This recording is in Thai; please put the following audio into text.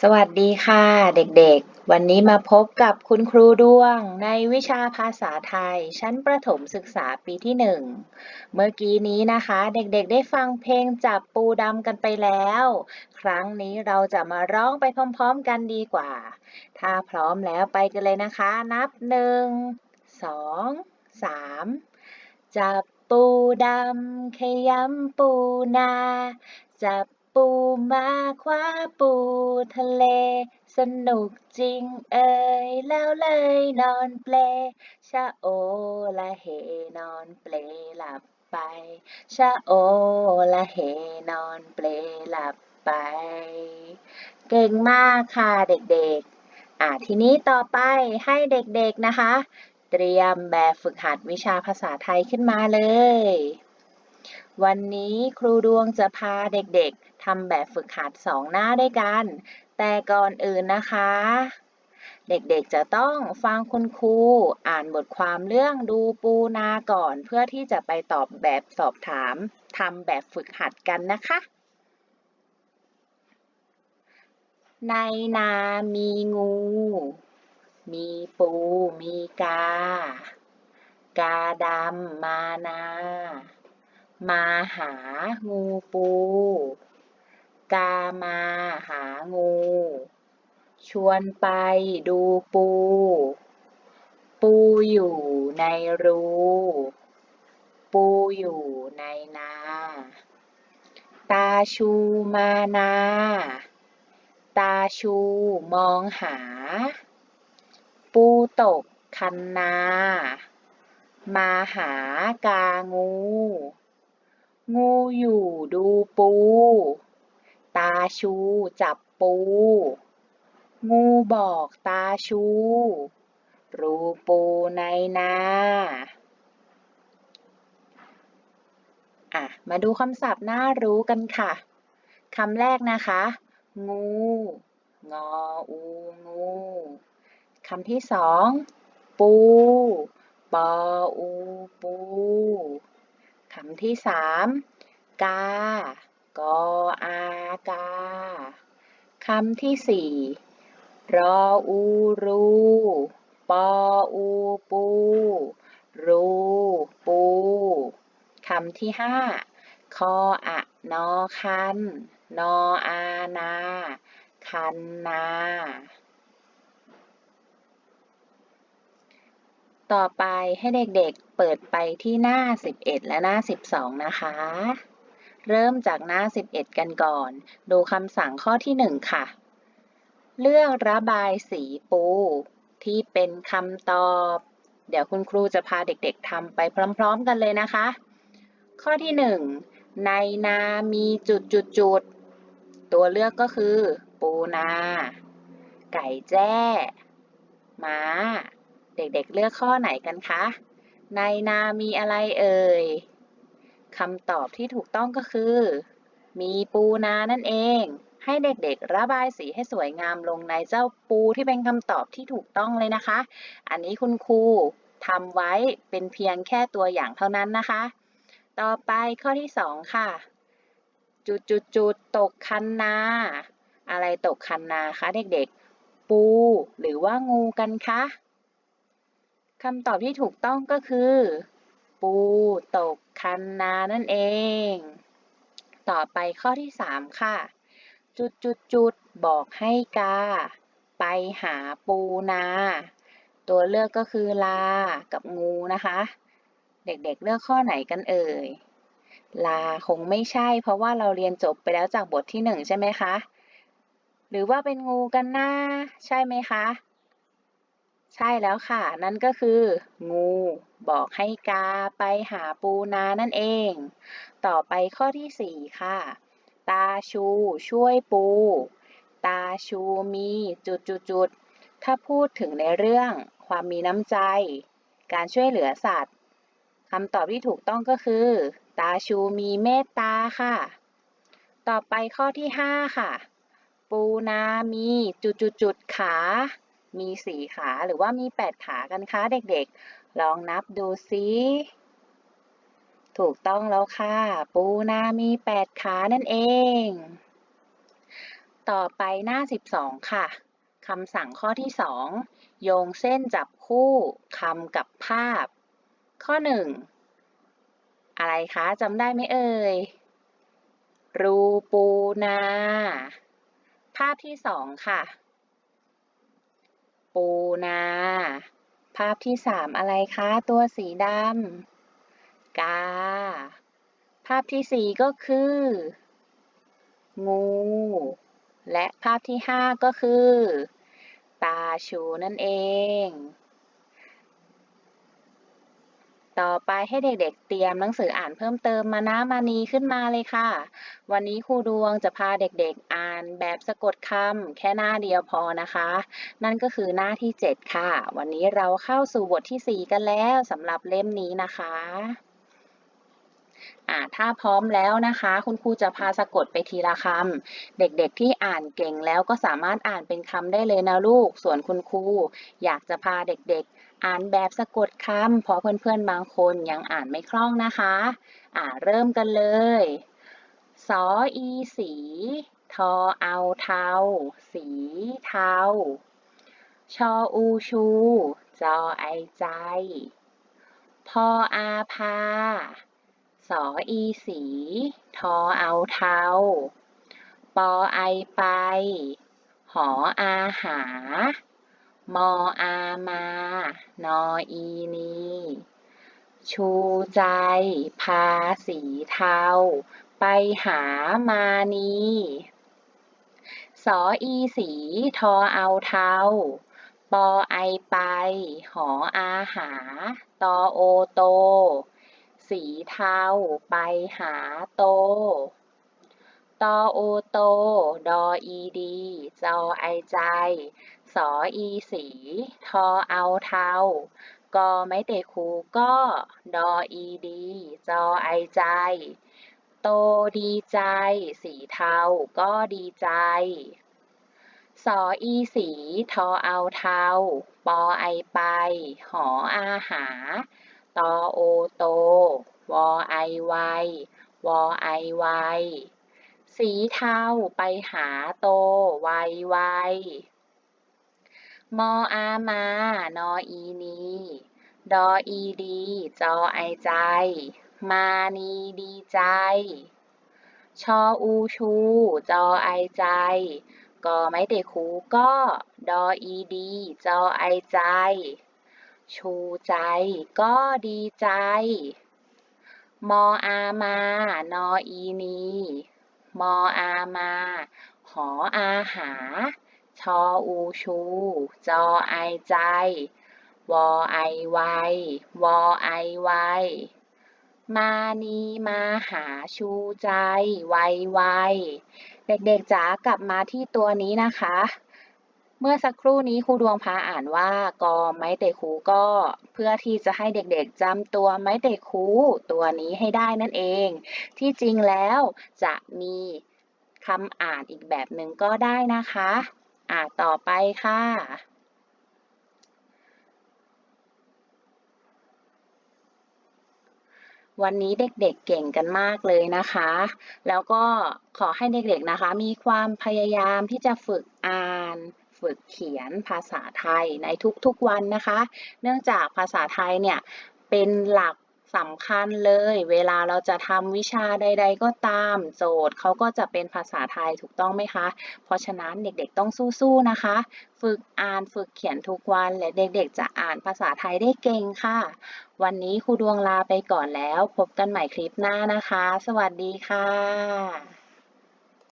สวัสดีค่ะเด็กๆ วันนี้มาพบกับคุณครูดวง ในวิชาภาษาไทย ชั้นประถมศึกษาปีที่หนึ่งเมื่อกี้นี้นะคะ เด็กๆ ได้ฟังเพลงจับปูดำกันไปแล้ว ครั้งนี้เราจะมาร้องไปพร้อมๆกันดีกว่า ถ้าพร้อมแล้วไปกันเลยนะคะ นับหนึ่งสองสามจับปูดำขยำปูนา จับ ปูมาคว้าปูทะเล สนุกจริงเอ่ยแล้วเลยนอนเปลชะโอละเฮนอนเปลหลับไป ชะโอละเฮนอนเปลหลับไป เก่งมากค่ะเด็กๆ อะทีนี้ต่อไปให้เด็กๆนะคะ เตรียมแบบฝึกหัดวิชาภาษาไทยขึ้นมาเลย วันนี้ครูดวงจะพาเด็กๆทำแบบฝึกหัดสองหน้าด้วยกัน แต่ก่อนอื่นนะคะ เด็กๆจะต้องฟังคุณครูอ่านบทความเรื่องดูปูนาก่อนเพื่อที่จะไปตอบแบบสอบถามทำแบบฝึกหัดกันนะคะ ในนามีงู มีปู มีกา กาดำมานา มาหางูปู กามาหางู ชวนไปดูปู ปูอยู่ในรู ปูอยู่ในนา ตาชูมานา ตาชูมองหา ปูตกคันนา มาหากางู งูอยู่ดูปู ตาชูจับปู งูบอกตาชู รูปูในนาอะ มาดูคำศัพท์น่ารู้กันค่ะ คำแรกนะคะ งู งออู งู คำที่สอง ปู ปออู ปู คำที่สามกากออากาคำที่สี่รออูรูปออูปูรูปูคำที่ห้าคออะนอคัน นออานา คันนา ต่อไปให้เด็กๆเปิดไปที่หน้า 11 และหน้า 12 นะคะ เริ่มจากหน้า 11 กันก่อน ดูคำสั่งข้อที่ 1 ค่ะ เลือกระบายสีปู ที่เป็นคำตอบ เดี๋ยวคุณครูจะพาเด็กๆทำไปพร้อมๆกันเลยนะคะ ข้อที่ 1 ในนามีจุดจุดจุดตัวเลือกก็คือ ปูนา ไก่แจ้ ม้า เด็กๆเลือกข้อไหนกันคะ ในนามีอะไรเอ่ยคำตอบที่ถูกต้องก็คือ มีปูนานั่นเอง ให้เด็กๆ ระบายสีให้สวยงามลงในเจ้าปูที่เป็นคำตอบที่ถูกต้องเลยนะคะ อันนี้คุณครูทำไว้เป็นเพียงแค่ตัวอย่างเท่านั้นนะคะ ต่อไปข้อที่สองค่ะ จุดจุดจุดตกคันนา อะไรตกคันนาคะเด็กๆ ปูหรือว่างูกันคะ คำตอบที่ถูกต้องก็คือ ปูตกคันนานั่นเอง ต่อไปข้อที่ 3 ค่ะ จุดจุดจุดบอกให้กา ไปหาปูนา ตัวเลือกก็คือลา กับงูนะคะ เด็กๆเลือกข้อไหนกันเอ่ย ลาคงไม่ใช่ เพราะว่าเราเรียนจบไปแล้วจากบทที่ 1 ใช่ไหมคะ หรือว่าเป็นงูกันนะใช่ไหมคะ ใช่แล้วค่ะ นั่นก็คือ งูบอกให้กาไปหาปูนานั่นเอง ต่อไปข้อที่4ค่ะ ตาชูช่วยปู ตาชูมีจุดจุดจุดถ้าพูดถึงในเรื่องความมีน้ำใจ การช่วยเหลือสัตว์คำตอบที่ถูกต้องก็คือ ตาชูมีเมตตาค่ะ ต่อไปข้อที่5ค่ะ ปูนามีจุดจุดจุดขา มีสี่ขาหรือว่ามีแปดขากันคะเด็กๆ ลองนับดูซิถูกต้องแล้วค่ะ ปูนามีแปดขานั่นเอง ต่อไปหน้า 12 ค่ะคำสั่งข้อที่ 2 โยงเส้นจับคู่คำกับภาพ ข้อ 1 อะไรคะจำได้ไหมเอ่ย รูปูนา ภาพที่ 2 ค่ะ ปูนา ภาพที่สามอะไรคะ ตัวสีดำกา ภาพที่สี่ก็คือ งู และภาพที่ห้าก็คือ ตาชูนั่นเอง ต่อไปให้เด็กๆ เตรียมหนังสืออ่านเพิ่มเติมมานะมานีขึ้นมาเลยค่ะ วันนี้ครูดวงจะพาเด็กๆ อ่านแบบสะกดคำแค่หน้าเดียวพอนะคะ นั่นก็คือหน้าที่ 7 ค่ะ วันนี้เราเข้าสู่บทที่ 4 กันแล้วสำหรับเล่มนี้นะคะ อ่าถ้าพร้อมแล้วนะคะ คุณครูจะพาสะกดไปทีละคำ เด็กๆที่อ่านเก่งแล้วก็สามารถอ่านเป็นคำได้เลยนะลูก ส่วนคุณครูอยากจะพาเด็กๆ อ่านแบบสะกดคำเพราะเพื่อนๆบางคนยังอ่านไม่คล่องนะคะ อ่าเริ่มกันเลย สออีสี ทอเอาเทา สีเทา ชออูชู จอไอใจ พออาพา สออีสี ทอเอาเทาปอไอไป หออาหา มออามานออีนี ชูใจ พาสีเทา ไปหามานีสออีสี ทอเอาเทาปอไอไป หออาหา ตอโอโต สีเทาไปหาโต ตอโอโต ดออีดี จอไอใจ สออีสี ทอเอาเทากอไม่เตคูก็ ดออีดี จอไอใจ โตดีใจ สีเทาก็ดีใจ สออีสี ทอเอาเทาปอไอไป หออาหา ตอโอโต วอไอไววอไอไวสีเทาไปหาโตไวไวมออามานออีนี ดออีดี จอไอใจ มานีดีใจ ชออูชู จอไอใจ ก็ไม่เตคูก็ ดออีดี จอไอใจ ชูใจก็ดีใจ มออามานออีนี มออามา หออาหา ชออูชู จอไอใจ วอไอไววอไอไวมานีมาหาชูใจไวไวเด็กๆจ๋ากลับมาที่ตัวนี้นะคะ เมื่อสักครู่นี้ครูดวงพาอ่านว่ากอไม้เตะคูก็เพื่อที่จะให้เด็กๆจำตัวไม้เตะคูตัวนี้ให้ได้นั่นเอง ที่จริงแล้วจะมีคำอ่านอีกแบบหนึ่งก็ได้นะคะ อ่านต่อไปค่ะวันนี้เด็กๆเเก่งกันมากเลยนะคะ แล้วก็ขอให้เด็กๆนะคะ มีความพยายามที่จะฝึกอ่าน ฝึกเขียนภาษาไทยในทุกๆวันนะคะ เนื่องจากภาษาไทยเนี่ยเป็นหลักสำคัญเลย เวลาเราจะทำวิชาใด ๆ ก็ตามโจทย์เขาก็จะเป็นภาษาไทยถูกต้องไหมคะ เพราะฉะนั้นเด็กๆต้องสู้ๆนะคะ ฝึกอ่านฝึกเขียนทุกวัน และเด็กๆ จะอ่านภาษาไทยได้เก่งค่ะ วันนี้ครูดวงลาไปก่อนแล้ว พบกันใหม่คลิปหน้านะคะ สวัสดีค่ะ